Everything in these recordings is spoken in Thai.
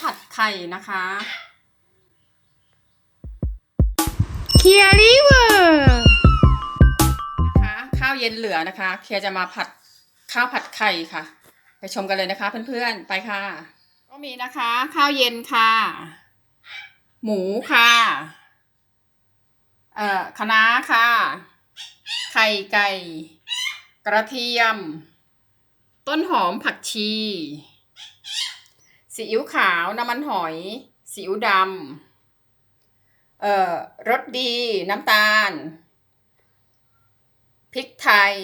ผัดไข่นะคะเคียริเวอร์นะคะข้าวเย็นเหลือนะคะ เคียร์จะมาผัดข้าวผัดไข่ค่ะ ไปชมกันเลยนะคะเพื่อนๆไปค่ะ ก็มีนะคะ ข้าวเย็นค่ะ หมูค่ะเอ่อคะน้าค่ะ ไข่ไก่ กระเทียม ต้นหอมผักชี ซีอิ๊วขาวน้ำมันหอยซีอิ๊วดำเอ่อรสดี น้ำตาลพริกไทย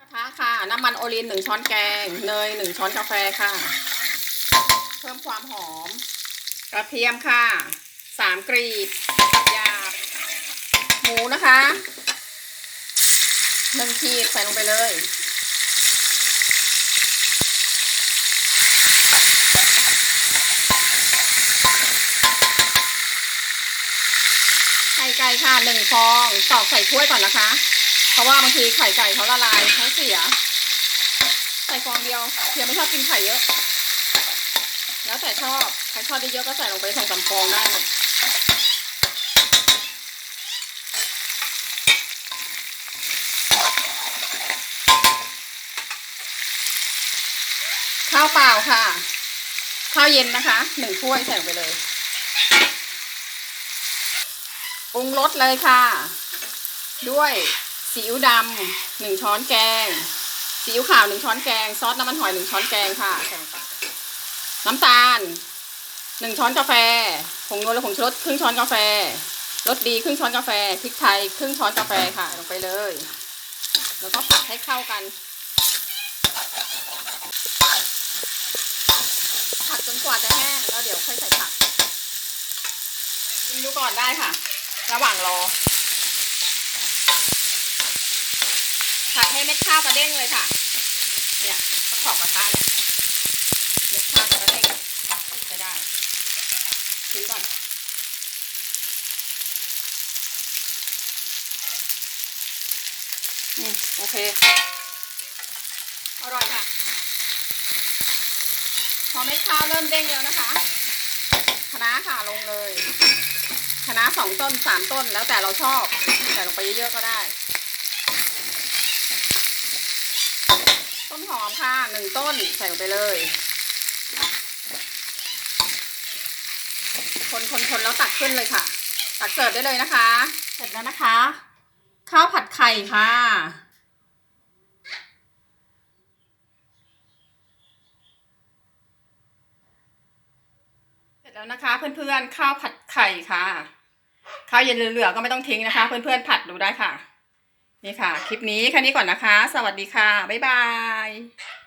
นะคะค่ะน้ำมันโอลินหนึ่งช้อนแกงเนยหนึ่งช้อนกาแฟค่ะ เพิ่มความหอม กระเทียมค่ะสามกรีบหยาบหมูนะคะหนึ่งขีดใส่ลงไปเลย ข่ไก่ค่ะหนึ่งฟองตอกใส่ถ้วยก่อนนะคะ เพราะว่าบางทีไข่ไก่เขาละลายเขาเสีย ใส่ฟองเดียวเพียไม่ชอบกินไข่เยอะ แล้วแต่ชอบใครชอบเยอะก็ใส่ลงไปสองสามฟองได้หมดข้าวเปล่าค่ะ ข้าวเย็นนะคะหนึ่งถ้วยใส่ลงไปเลย ปรุงรสเลยค่ะ ด้วยซีอิ๊วดำหนึ่งช้อนแกงซีอิ๊วขาวหนึ่งช้อนแกง ซอสน้ำมันหอยหนึ่งช้อนแกงค่ะ น้ำตาลหนึ่งช้อนกาแฟผงนวลและผงชูรสครึ่งช้อนกาแฟรสดีครึ่งช้อนกาแฟพริกไทยครึ่งช้อนกาแฟค่ะ ลงไปเลย แล้วก็ผัดให้เข้ากันผัดจนกว่าจะแห้งแล้วเดี๋ยวค่อยใส่ผักชิมดูก่อนได้ค่ะ ระหว่างรอผัดให้เม็ดข้าวกระเด้งเลยค่ะ เนี่ยต้องขอบกระทะเนี่ยเม็ดข้าวกระเด้งใช้ได้ชิมก่อนอืมโอเค อร่อยค่ะ พอเม็ดข้าวเริ่มเด้งแล้วนะคะคะน้าค่ะลงเลย คะน้าสองต้นสามต้นแล้วแต่เราชอบใส่ลงไปเยอะๆก็ได้ ต้นหอมค่ะหนึ่งต้นใส่ลงไปเลย คนคนคนแล้วตักขึ้นเลยค่ะ ตักเสิร์ฟได้เลยนะคะ เสร็จแล้วนะคะ ข้าวผัดไข่ค่ะเสร็จแล้วนะคะเพื่อนๆข้าวผัดไข่ค่ะ ข้าวเย็นเหลือๆก็ไม่ต้องทิ้งนะคะ เพื่อนๆผัดดูได้ค่ะ นี่ค่ะ คลิปนี้แค่นี้ก่อนนะคะ สวัสดีค่ะ บ๊ายบาย